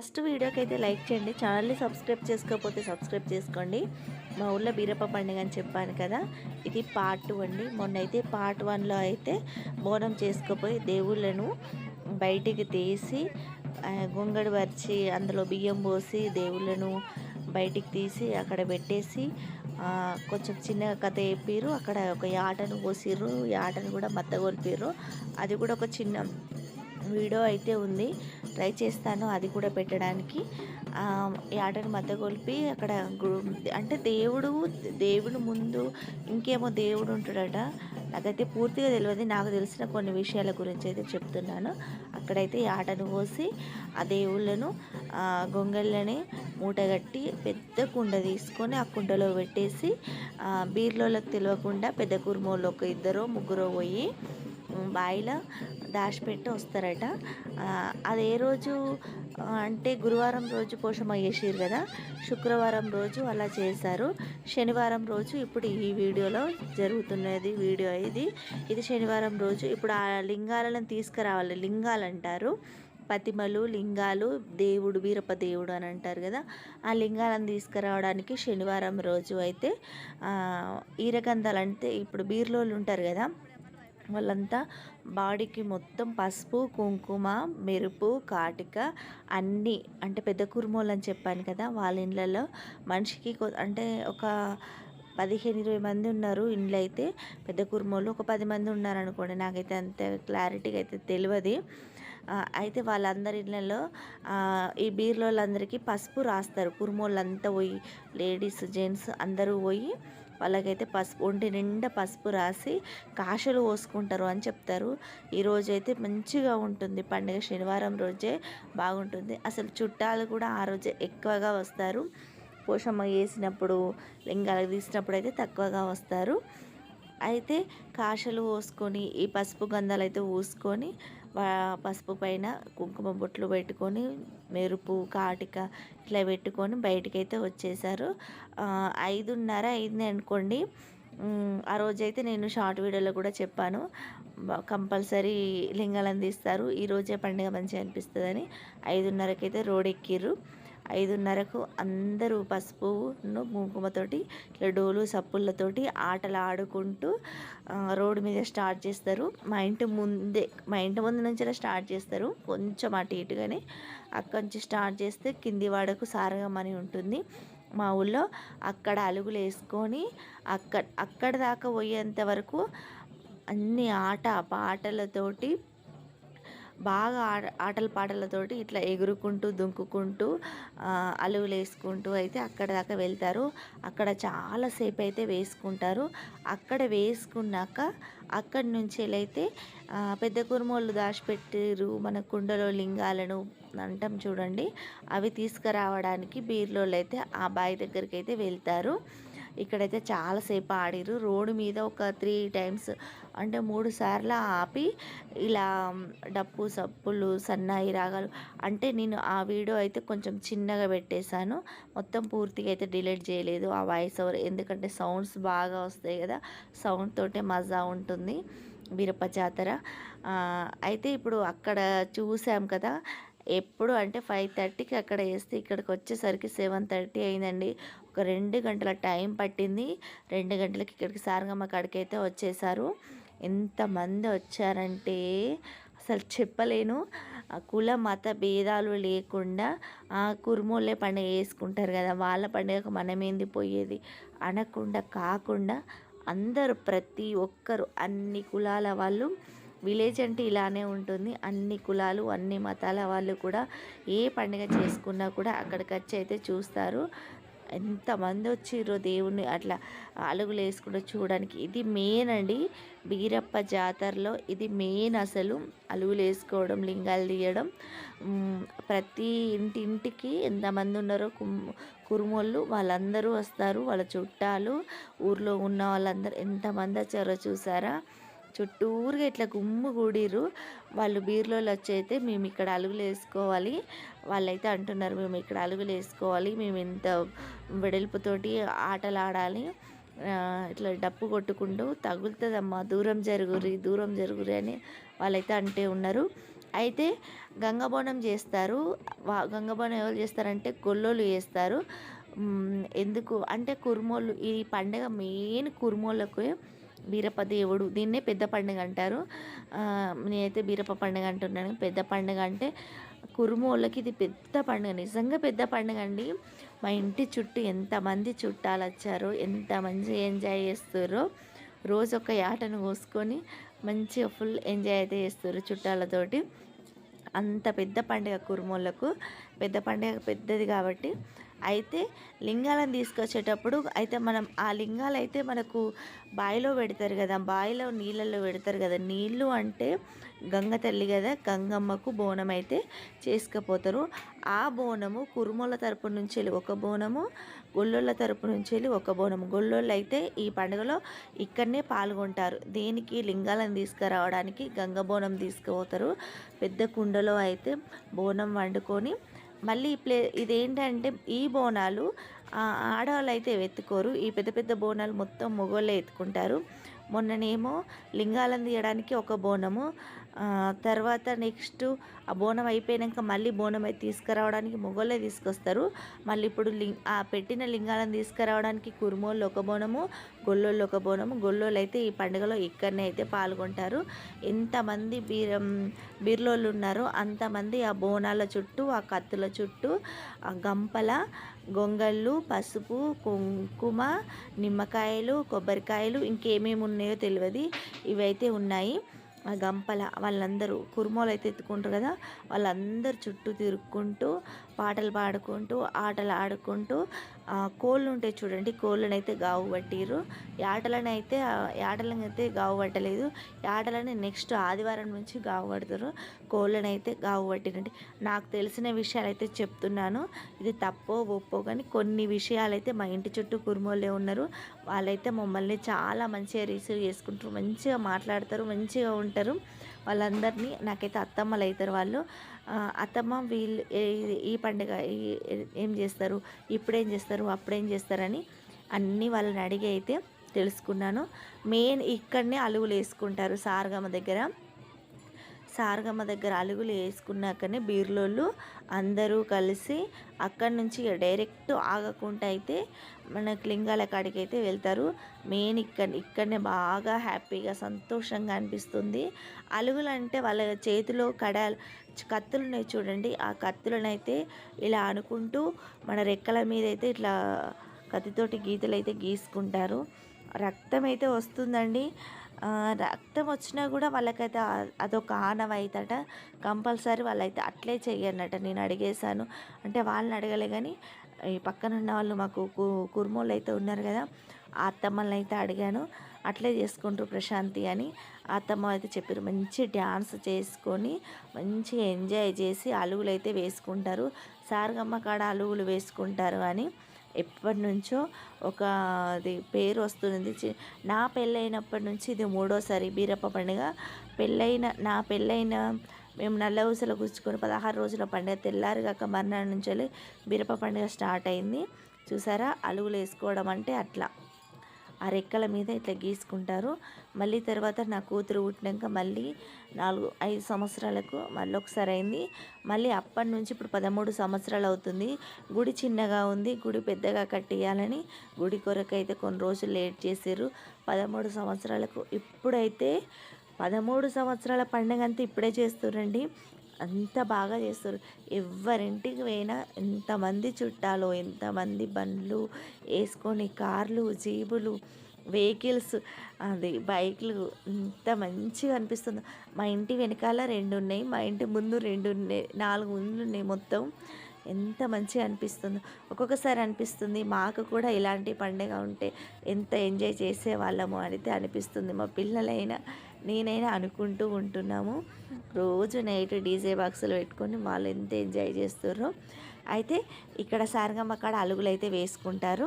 First వీడియోకి అయితే like చేయండి. ఛానల్ని సబ్స్క్రైబ్ చేసుకోకపోతే సబ్స్క్రైబ్ చేసుకోండి. మా ఊళ్ళో బీరప్ప పండుగ అని చెప్పాను కదా ఇది పార్ట్ టూ అండి మొన్న అయితే పార్ట్ వన్లో అయితే బోనం చేసుకోపోయి దేవుళ్ళను బయటికి తీసి ఆ, పరిచి అందులో బియ్యం పోసి దేవుళ్ళను బయటికి తీసి అక్కడ పెట్టేసి కొంచెం చిన్న కథ చెప్పిర్రు. అక్కడ ఒక యాటను పోసిర్రు. యాటను కూడా మత్తగొల్పారు అది కూడా ఒక చిన్న వీడియో అయితే ఉంది. ట్రై చేస్తాను. అది కూడా పెట్టడానికి. ఈ ఆటను మధ్య కొలిపి అక్కడ గు- అంటే దేవుడు దేవుడు ముందు ఇంకేమో దేవుడు ఉంటాడట. నాకైతే పూర్తిగా తెలియదు నాకు తెలిసిన కొన్ని విషయాల గురించి అయితే చెప్తున్నాను. అక్కడైతే ఈ ఆటను పోసి ఆ దేవుళ్ళను గొంగళ్ళని మూటగట్టి పెద్ద కుండ తీసుకొని ఆ కుండలో పెట్టేసి బీర్లోలకు తెలియకుండా పెద్ద కుర్మోళ్ళు ఒక ఇద్దరు ముగ్గురు పోయి బావిలో దాచిపెట్టి వస్తారట. అది ఏ రోజు అంటే గురువారం రోజు పోషమ చేసిరు కదా శుక్రవారం రోజు అలా చేశారు. శనివారం రోజు ఇప్పుడు ఈ వీడియోలో జరుగుతున్నది వీడియో ఇది. ఇది శనివారం రోజు. ఇప్పుడు ఆ లింగాలను తీసుకురావాలి లింగాలు అంటారు. పతిమలు లింగాలు దేవుడు వీరప్ప దేవుడు అని అంటారు కదా ఆ లింగాలను తీసుకురావడానికి శనివారం రోజు అయితే ఈరగంధాలు అంటే ఇప్పుడు బీర్లోళ్ళు ఉంటారు కదా వాళ్ళంతా బాడీకి మొత్తం పసుపు కుంకుమ మెరుపు కాటిక అన్నీ అంటే పెద్ద కుర్మోలు అని చెప్పాను కదా వాళ్ళ ఇండ్లలో మనిషికి అంటే ఒక పదిహేను ఇరవై మంది ఉన్నారు ఇండ్లు అయితే పెద్ద కుర్మోలు. ఒక పది మంది ఉన్నారు అనుకోండి నాకైతే అంత క్లారిటీగా అయితే తెలియదు అయితే వాళ్ళందరి ఇళ్ళలో ఈ బీర్లోళ్ళందరికీ పసుపు రాస్తారు. కుర్మోళ్ళంతా పోయి లేడీస్ జెంట్స్ అందరూ పోయి వాళ్ళకైతే పసుపు ఒంటి నిండా పసుపు రాసి కాషలు పోసుకుంటారు అని చెప్తారు. ఈరోజైతే మంచిగా ఉంటుంది. పండుగ శనివారం రోజే బాగుంటుంది. అసలు చుట్టాలు కూడా ఆ రోజే ఎక్కువగా వస్తారు. పోషమ్మ వేసినప్పుడు లింగాలకు తీసినప్పుడు అయితే తక్కువగా వస్తారు. అయితే కాశలు పోసుకొని ఈ పసుపు గంధాలు అయితే పూసుకొని పసుపు పైన కుంకుమ బొట్లు పెట్టుకొని మెరుపు కాటిక ఇట్లా పెట్టుకొని బయటకైతే వచ్చేసారు. ఐదున్నర అయింది అనుకోండి. ఆ రోజైతే నేను షార్ట్ వీడియోలో కూడా చెప్పాను. కంపల్సరీ లింగాలను తీస్తారు. ఈ రోజే పండుగ మంచిగా అనిపిస్తుందని ఐదున్నరకైతే రోడ్ ఎక్కిర్రు. ఐదున్నరకు అందరూ పసుపును కుంకుమతోటి లడ్డూలు సప్పుళ్ళతోటి సప్పులతోటి ఆటలు ఆడుకుంటూ రోడ్డు మీద స్టార్ట్ చేస్తారు. మా ఇంటి ముందే మా ఇంటి ముందు నుంచి స్టార్ట్ చేస్తారు. కొంచెం అటు ఇటుగానే అక్కడి నుంచి స్టార్ట్ చేస్తే కింది వాడకు సారగమని ఉంటుంది. మా ఊళ్ళో అక్కడ అలుగులు వేసుకొని అక్కడ అక్కడ దాకా పోయేంత వరకు అన్ని ఆట పాటలతోటి బాగా ఆట ఆటల పాటలతోటి ఇట్లా ఎగురుకుంటూ దుంకుకుంటూ అలువులు వేసుకుంటూ అయితే అక్కడ దాకా వెళ్తారు. అక్కడ చాలాసేపు అయితే వేసుకుంటారు. అక్కడ వేసుకున్నాక అక్కడి నుంచి అయితే పెద్ద కురుమోళ్ళు దాచిపెట్టారు మన కుండలో లింగాలను అంటాం చూడండి. అవి తీసుకురావడానికి బీర్లోళ్ళు అయితే ఆ బావి దగ్గరికి అయితే వెళ్తారు. ఇక్కడైతే చాలాసేపు ఆడిరు రోడ్డు మీద ఒక త్రీ టైమ్స్ అంటే మూడు సార్లు ఆపి ఇలా డప్పు సప్పులు సన్నాయి రాగాలు అంటే నేను ఆ వీడియో అయితే కొంచెం చిన్నగా పెట్టేశాను. మొత్తం పూర్తిగా అయితే డిలీట్ చేయలేదు ఆ వాయిస్ ఓవర్. ఎందుకంటే సౌండ్స్ బాగా వస్తాయి కదా సౌండ్ తోటే మజా ఉంటుంది. వీరప్ప జాతర. అయితే ఇప్పుడు అక్కడ చూసాం కదా ఎప్పుడు అంటే ఫైవ్ థర్టీకి అక్కడ వేస్తే ఇక్కడికి వచ్చేసరికి సెవెన్ థర్టీ అయిందండి. ఒక రెండు గంటల టైం పట్టింది. రెండు గంటలకి ఇక్కడికి సారంగమ్మ కాడికి అయితే వచ్చేసారు. ఎంతమంది వచ్చారంటే అసలు చెప్పలేను. ఆ కుల మత భేదాలు లేకుండా ఆ కుర్మోళ్ళే పండుగ వేసుకుంటారు కదా వాళ్ళ పండుగకు మనమేంది పోయేది? అనకుండా కాకుండా అందరూ ప్రతి ఒక్కరు అన్ని కులాల వాళ్ళు విలేజ్ అంటే ఇలానే ఉంటుంది. అన్ని కులాలు అన్ని మతాల వాళ్ళు కూడా ఏ పండుగ చేసుకున్నా కూడా అక్కడికి వచ్చి అయితే చూస్తారు. ఎంతమంది వచ్చిర్రో దేవుణ్ణి అట్లా అలుగులు వేసుకుంటూ చూడడానికి. ఇది మెయిన్ అండి. బీరప్ప జాతరలో ఇది మెయిన్ అసలు. అలుగులు వేసుకోవడం లింగాలు తీయడం. ప్రతి ఇంటి ఇంటికి ఎంతమంది ఉన్నారో కుమ్- కురుమోళ్ళు వాళ్ళందరూ వస్తారు. వాళ్ళ చుట్టాలు ఊర్లో ఉన్న వాళ్ళందరూ ఎంతమంది వచ్చారో చూసారా? చుట్టూరుగా ఇట్లా గుమ్ము కూడిరు వాళ్ళు బీర్లోళ్ళు వచ్చైతే మేము ఇక్కడ అలుగులు వేసుకోవాలి. వాళ్ళైతే అంటున్నారు మేము ఇక్కడ అలుగులు వేసుకోవాలి. మేము ఇంత వెడల్పుతోటి ఆటలు ఆడాలి ఇట్లా డప్పు కొట్టుకుంటూ తగులుతుందమ్మా దూరం జరుగురి దూరం జరుగురి అని వాళ్ళైతే అంటే ఉన్నారు. అయితే గంగబోనం చేస్తారు. గంగబోనం ఎవరు చేస్తారంటే గొల్లోలు చేస్తారు. ఎందుకు? అంటే కుర్మోళ్ళు ఈ పండగ మెయిన్ కుర్మోళ్ళకు బీరప్ప దేవుడు దీన్నే పెద్ద పండుగ అంటారు. నేనైతే బీరప్ప పండుగ అంటున్నాను. పెద్ద పండుగ అంటే కురుమోళ్ళకి ఇది పెద్ద పండుగ నిజంగా పెద్ద పండుగ అండి. మా ఇంటి చుట్టూ ఎంతమంది చుట్టాలు వచ్చారో ఎంత మంచి ఎంజాయ్ చేస్తారో రోజు ఒక యాటను కోసుకొని మంచిగా ఫుల్ ఎంజాయ్ అయితే చేస్తారు చుట్టాలతోటి. అంత పెద్ద పండుగ కురుమోళ్ళకు పెద్ద పండుగ పెద్దది కాబట్టి అయితే లింగాలను తీసుకొచ్చేటప్పుడు అయితే మనం ఆ లింగాలు అయితే మనకు బావిలో పెడతారు కదా బావిలో నీళ్ళల్లో పెడతారు కదా. నీళ్ళు అంటే గంగ తల్లి కదా గంగమ్మకు బోనం అయితే చేసుకపోతారు. ఆ బోనము కురుమోళ్ళ తరపు నుంచి వెళ్ళి ఒక బోనము గొల్లోళ్ళ తరపు నుంచి వెళ్ళి ఒక బోనము. గొల్లోళ్ళు అయితే ఈ పండుగలో ఇక్కడనే పాల్గొంటారు. దేనికి? లింగాలను తీసుకురావడానికి గంగ బోనం తీసుకుపోతారు. పెద్ద కుండలో అయితే బోనం వండుకొని మళ్ళీ ఈ ప్లే ఇదేంటంటే ఈ బోనాలు ఆడవాళ్ళు అయితే ఎత్తుకోరు ఈ పెద్ద పెద్ద బోనాలు మొత్తం మొగోళ్ళే ఎత్తుకుంటారు. మొన్ననేమో లింగాలను తీయడానికి ఒక బోనము తర్వాత నెక్స్ట్ ఆ బోనం అయిపోయాక మళ్ళీ బోనం అయితే తీసుకురావడానికి మొగోళ్ళే తీసుకొస్తారు. మళ్ళీ ఇప్పుడు లింగ్ ఆ పెట్టిన లింగాలను తీసుకురావడానికి కురుమోళ్ళు ఒక బోనము గొల్లోళ్ళు ఒక బోనము. గొల్లోళ్ళు అయితే ఈ పండుగలో ఇక్కడనే అయితే పాల్గొంటారు. ఎంతమంది బీర బీర్లోళ్ళు ఉన్నారో అంతమంది ఆ బోనాల చుట్టూ ఆ కత్తుల చుట్టూ ఆ గంపల గొంగళ్ళు పసుపు కుంకుమ నిమ్మకాయలు కొబ్బరికాయలు ఇంకేమేమి ఉన్నాయో తెలియదు. ఇవైతే ఉన్నాయి. గంపల వాళ్ళందరూ కుర్మోలు అయితే ఎత్తుకుంటారు కదా వాళ్ళందరూ చుట్టూ తిరుక్కుంటూ పాటలు పాడుకుంటూ ఆటలు ఆడుకుంటూ కోళ్ళు ఉంటాయి చూడండి కోళ్ళని అయితే గావు పట్టిరు యాటలను అయితే ఆ, యాటలను అయితే గావు పట్టలేదు. యాటలని నెక్స్ట్ ఆదివారం నుంచి గావు పడతారు కోళ్ళని అయితే గావు పట్టిరండి. నాకు తెలిసిన విషయాలు అయితే చెప్తున్నాను. ఇది తప్పో ఒప్పో కానీ కొన్ని విషయాలు అయితే మా ఇంటి చుట్టూ కురుమోళ్ళే ఉన్నారు. వాళ్ళైతే మమ్మల్ని చాలా మంచిగా రిసీవ్ చేసుకుంటారు. మంచిగా మాట్లాడతారు మంచిగా ఉంటారు. వాళ్ళందరినీ నాకైతే అత్తమ్మలు అవుతారు వాళ్ళు. అత్తమ్మ వీళ్ళు ఈ పండుగ ఏం చేస్తారు? ఇప్పుడేం చేస్తారు? అప్పుడేం చేస్తారని అన్నీ వాళ్ళని అడిగి అయితే తెలుసుకున్నాను. మెయిన్ ఇక్కడనే అలుగులు వేసుకుంటారు సారగమ్మ దగ్గర. సారగమ్మ దగ్గర అలుగులు వేసుకున్నాకనే బీర్లోళ్ళు అందరూ కలిసి అక్కడి నుంచి డైరెక్ట్ ఆగకుండా అయితే మనకి లింగాల కాడికి అయితే వెళ్తారు. మెయిన్ ఇక్కడ ఇక్కడనే బాగా హ్యాపీగా సంతోషంగా అనిపిస్తుంది. అలుగులు అంటే వాళ్ళ చేతిలో కడ కత్తులు ఉన్నాయి చూడండి. ఆ కత్తులనైతే ఇలా అనుకుంటూ మన రెక్కల మీద అయితే ఇట్లా కత్తితోటి గీతలు అయితే గీసుకుంటారు. రక్తం అయితే వస్తుందండి. రక్తం వచ్చినా కూడా వాళ్ళకైతే అదొక ఆనవాయితట. కంపల్సరీ వాళ్ళైతే అట్లే చెయ్యన్నట. నేను అడిగేశాను. అంటే వాళ్ళని అడగలే కానీ ఈ పక్కన ఉన్న వాళ్ళు మాకు కు- కుర్మోళ్ళు అయితే ఉన్నారు కదా ఆ అత్తమ్మల్ని అయితే అడిగాను. అట్లే చేసుకుంటారు ప్రశాంతి అని. ఆ అత్తమ్మ అయితే చెప్పారు మంచి డ్యాన్స్ చేసుకొని మంచిగా ఎంజాయ్ చేసి అలుగులు అయితే వేసుకుంటారు. సారగమ్మ కాడ అలుగులు వేసుకుంటారు అని. ఎప్పటి నుంచో ఒక అది పేరు వస్తుంది చి- నా పెళ్ళైనప్పటి నుంచి ఇది మూడోసారి బీరప్ప పండుగ. పెళ్ళైన నా పెళ్ళైన మేము నల్ల ఊసలు గుచ్చుకొని పదహారు రోజుల పండుగ తెల్లారిగాక మర్నాడు నుంచి వెళ్ళి బీరప్ప పండుగ స్టార్ట్ అయింది. చూసారా? అలుగులు వేసుకోవడం అంటే అట్లా. ఆ రెక్కల మీద ఇట్లా గీసుకుంటారు. మళ్ళీ తర్వాత నా కూతురు పుట్టినాక మళ్ళీ నాలుగు ఐదు సంవత్సరాలకు మళ్ళీ ఒకసారి అయింది. మళ్ళీ అప్పటి నుంచి ఇప్పుడు పదమూడు సంవత్సరాలు అవుతుంది. గుడి చిన్నగా ఉంది. గుడి పెద్దగా కట్టేయాలని గుడి కొరకు అయితే కొన్ని రోజులు లేట్ చేసారు పదమూడు సంవత్సరాలకు ఇప్పుడైతే పదమూడు సంవత్సరాల పండుగ అంతా ఇప్పుడే చేస్తురండి అంత బాగా చేస్తారు. ఎవరింటికి పోయినా ఎంతమంది చుట్టాలు ఎంతమంది బండ్లు వేసుకొని కార్లు జీబులు వెహికల్స్ అది బైక్లు ఇంత మంచిగా అనిపిస్తుంది. మా ఇంటి వెనకాల రెండు ఉన్నాయి మా ఇంటి ముందు రెండు ఉన్నాయి నాలుగు ఇండ్లు ఉన్నాయి మొత్తం. ఎంత మంచిగా అనిపిస్తుందో. ఒక్కొక్కసారి అనిపిస్తుంది మాకు కూడా ఇలాంటి పండుగ ఉంటే ఎంత ఎంజాయ్ చేసేవాళ్ళము అయితే అనిపిస్తుంది. మా పిల్లలైనా నేనైనా అనుకుంటూ ఉంటున్నాము. రోజు నైట్ డీజే బాక్సులు పెట్టుకొని వాళ్ళు ఎంత ఎంజాయ్ చేస్తారో. అయితే ఇక్కడ సారంగమ్మ కాడ అలుగులు అయితే వేసుకుంటారు.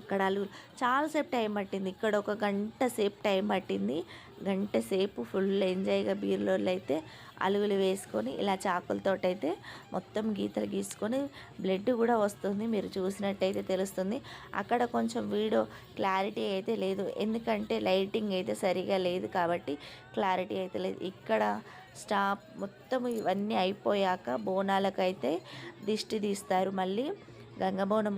అక్కడ అలుగులు చాలాసేపు టైం పట్టింది. ఇక్కడ ఒక గంట సేపు టైం పట్టింది. గంట సేపు ఫుల్ ఎంజాయ్గా బీర్లోళ్ళు అయితే అలుగులు వేసుకొని ఇలా చాకులతోటైతే మొత్తం గీతలు గీసుకొని బ్లడ్ కూడా వస్తుంది. మీరు చూసినట్టయితే తెలుస్తుంది. అక్కడ కొంచెం వీడియో క్లారిటీ అయితే లేదు. ఎందుకంటే లైటింగ్ అయితే సరిగా లేదు కాబట్టి క్లారిటీ అయితే లేదు. ఇక్కడ స్టాప్ మొత్తం ఇవన్నీ అయిపోయాక బోనాలకైతే దిష్టి తీస్తారు. మళ్ళీ గంగబోనం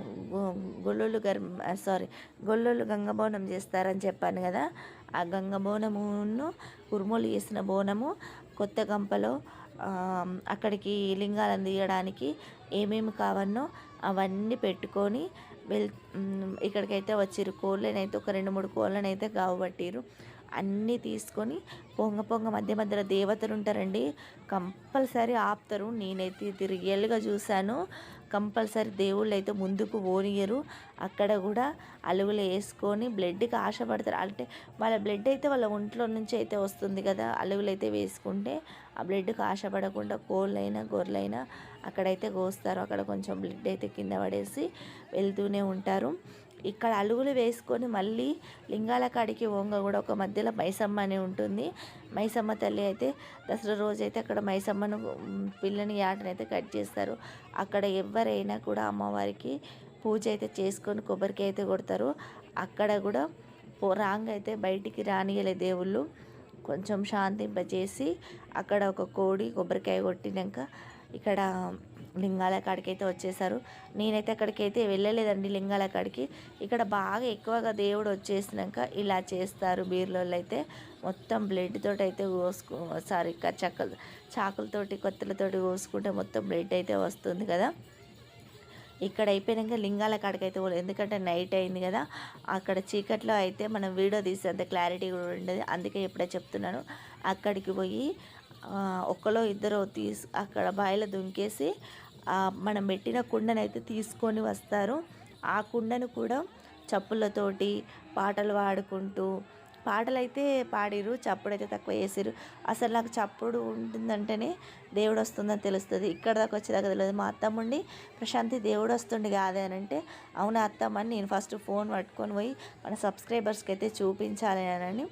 గొల్లులు గర్ సారీ గొల్లులు గంగబోనం చేస్తారని చెప్పాను కదా. ఆ గంగబోనమును కురుములు చేసిన బోనము కొత్త గంపలో అక్కడికి లింగాలను తీయడానికి ఏమేమి కావన్నో అవన్నీ పెట్టుకొని వెల్ ఇక్కడికైతే వచ్చిర్రు. కోళ్ళనైతే ఒక రెండు మూడు కోళ్ళనైతే గావబట్టిర్రు అన్నీ తీసుకొని పొంగ పొంగ మధ్య మధ్యలో దేవతలు ఉంటారండి. కంపల్సరీ ఆపుతారు. నేనైతే ఇది రియల్గా చూశాను. కంపల్సరీ దేవుళ్ళు అయితే ముందుకు పోనీయరు. అక్కడ కూడా అలుగులు వేసుకొని బ్లడ్కి ఆశపడతారు. అంటే వాళ్ళ బ్లడ్ అయితే వాళ్ళ ఒంట్లో నుంచి అయితే వస్తుంది కదా. అలుగులు అయితే వేసుకుంటే ఆ బ్లడ్కి ఆశపడకుండా కోళ్ళైనా గొర్రెలైనా అక్కడైతే కోస్తారు. అక్కడ కొంచెం బ్లడ్ అయితే కింద పడేసి వెళ్తూనే ఉంటారు. ఇక్కడ అలుగులు వేసుకొని మళ్ళీ లింగాల కాడికి వంగ కూడా ఒక మధ్యలో మైసమ్మ అని ఉంటుంది. మైసమ్మ తల్లి అయితే దసరా రోజు అయితే అక్కడ మైసమ్మను పిల్లని ఆటనైతే కట్ చేస్తారు. అక్కడ ఎవరైనా కూడా అమ్మవారికి పూజ అయితే చేసుకొని కొబ్బరికాయ అయితే కొడతారు. అక్కడ కూడా రాంగ్ అయితే బయటికి రానియలే దేవుళ్ళు. కొంచెం శాంతింపజేసి అక్కడ ఒక కోడి కొబ్బరికాయ కొట్టినాక ఇక్కడ లింగాల కాడికి అయితే వచ్చేసారు. నేనైతే అక్కడికి అయితే వెళ్ళలేదండి లింగాల కాడికి. ఇక్కడ బాగా ఎక్కువగా దేవుడు వచ్చేసినాక ఇలా చేస్తారు బీర్లలో అయితే మొత్తం బ్లడ్ తోటి అయితే కోసుకో సారీ చక్కలు చాకులతోటి కొత్తలతోటి కోసుకుంటే మొత్తం బ్లడ్ అయితే వస్తుంది కదా. ఇక్కడ అయిపోయినాక లింగాల కాడికి అయితే పోలేదు ఎందుకంటే నైట్ అయింది కదా. అక్కడ చీకట్లో అయితే మనం వీడియో తీసేంత క్లారిటీ కూడా ఉండదు. అందుకే ఇప్పుడే చెప్తున్నాను. అక్కడికి పోయి ఒకరో ఇద్దరు తీసి అక్కడ బాయిలో దుంకేసి మనం పెట్టిన కుండనైతే తీసుకొని వస్తారు. ఆ కుండను కూడా చప్పులతోటి పాటలు పాడుకుంటూ పాటలు అయితే పాడిరు చప్పుడు అయితే తక్కువ వేసారు అసలు నాకు చప్పుడు ఉంటుందంటేనే దేవుడు వస్తుందని తెలుస్తుంది. ఇక్కడ దాకా వచ్చేదాకా తెలియదు. మా అత్తమ్మ ఉండి ప్రశాంతి దేవుడు వస్తుండే కాదే అని అంటే అవునా అత్తమ్మ అని నేను ఫస్ట్ ఫోన్ పట్టుకొని పోయి మన సబ్స్క్రైబర్స్కి అయితే చూపించాలి అని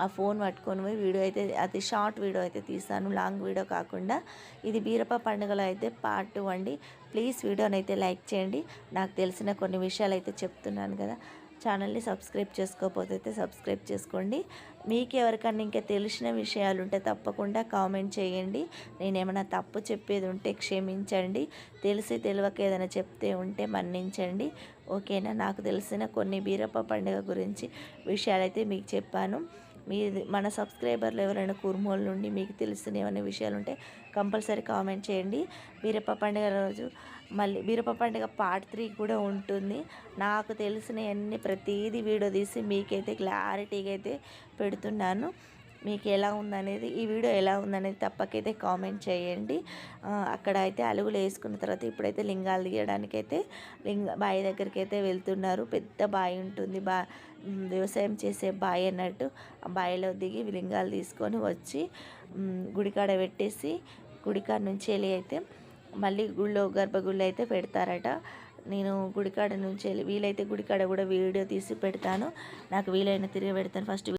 ఆ ఫోన్ పట్టుకొని పోయి వీడియో అయితే అది షార్ట్ వీడియో అయితే తీసాను లాంగ్ వీడియో కాకుండా. ఇది బీరప్ప పండుగలో అయితే పార్ట్ అండి ప్లీజ్ వీడియోని అయితే లైక్ చేయండి. నాకు తెలిసిన కొన్ని విషయాలు అయితే చెప్తున్నాను కదా. ఛానల్ని సబ్స్క్రైబ్ చేసుకోకపోతే అయితే సబ్స్క్రైబ్ చేసుకోండి. మీకు ఎవరికన్నా ఇంకా తెలిసిన విషయాలు ఉంటే తప్పకుండా కామెంట్ చేయండి. నేను ఏమైనా తప్పు చెప్పేది ఉంటే క్షమించండి. తెలిసి తెలియక ఏదైనా చెప్తే ఉంటే మన్నించండి. ఓకేనా? నాకు తెలిసిన కొన్ని బీరప్ప పండుగ గురించి విషయాలైతే మీకు చెప్పాను. మీ మన సబ్స్క్రైబర్లు ఎవరైనా కుర్మోళ్ళ నుండి మీకు తెలిసిన ఏమైనా విషయాలు ఉంటే కంపల్సరీ కామెంట్ చేయండి. బీరప్ప పండుగ రోజు మళ్ళీ బీరప్ప పండుగ పార్ట్ త్రీ కూడా ఉంటుంది. నాకు తెలిసినవన్నీ ప్రతిదీ వీడియో తీసి మీకైతే క్లారిటీగా అయితే పెడుతున్నాను. మీకు ఎలా ఉందనేది ఈ వీడియో ఎలా ఉందనేది తప్పకైతే కామెంట్ చేయండి. అక్కడ అయితే అలుగులు వేసుకున్న తర్వాత ఇప్పుడైతే లింగాలు తీయడానికి అయితే లింగ బావి దగ్గరికి అయితే వెళ్తున్నారు. పెద్ద బావి ఉంటుంది బా వ్యవసాయం చేసే బావి అన్నట్టు ఆ బావిలో దిగి లింగాలు తీసుకొని వచ్చి గుడికాడ పెట్టేసి గుడికాడ నుంచి వెళ్ళి అయితే మళ్ళీ గుళ్ళో గర్భగుళ్ళు అయితే పెడతారట. నేను గుడికాడ నుంచి వెళ్ళి వీలైతే గుడికాడ కూడా వీడియో తీసి పెడతాను. నాకు వీలైన తిరిగి పెడతాను. ఫస్ట్